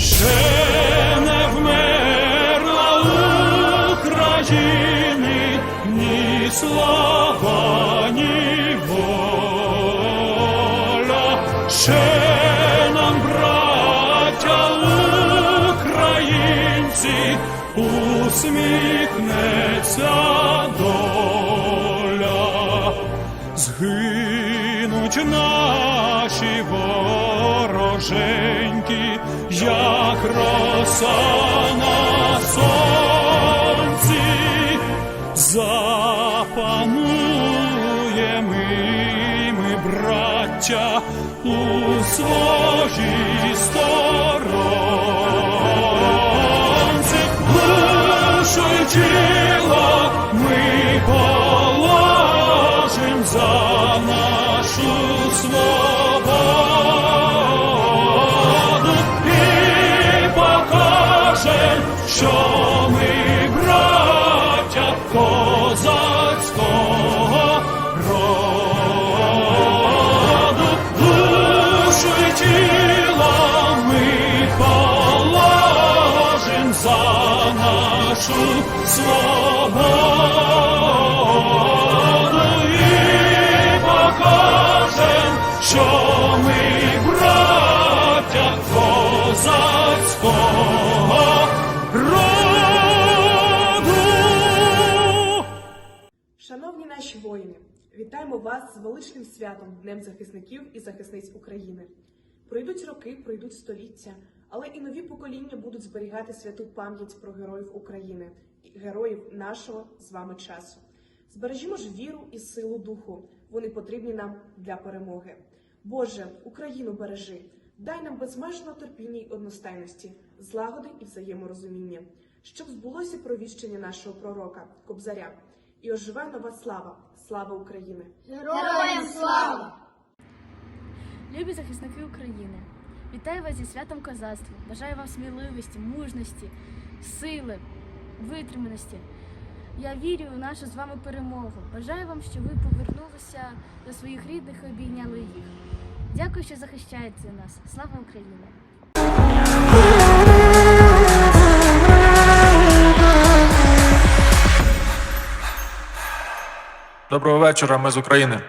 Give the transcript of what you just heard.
ще не вмерла України, ні слава, ще нам, браття українці, усміхнеться доля. Згинуть наші вороженьки, як роса на сонці, запануємо ми, браття, у своїй сторонці, душу тіло ми положим за нашу свободу нашу свободу і покажем, що ми браття козацького роду. Шановні наші воїни, вітаємо вас з величним святом Днем захисників і захисниць України. Пройдуть роки, пройдуть століття, але і нові покоління будуть зберігати святу пам'ять про героїв України і героїв нашого з вами часу. Збережімо ж віру і силу духу. Вони потрібні нам для перемоги. Боже, Україну бережи, дай нам безмежного терпіння й одностайності, злагоди і взаєморозуміння, щоб збулося провіщення нашого пророка Кобзаря. І оживе нова слава, слава України! Героям слава! Любі захисники України, вітаю вас зі святом козацтва. Бажаю вам сміливості, мужності, сили, витриманості. Я вірю у нашу з вами перемогу. Бажаю вам, щоб ви повернулися до своїх рідних і обійняли їх. Дякую, що захищаєте нас. Слава Україні! Доброго вечора, ми з України.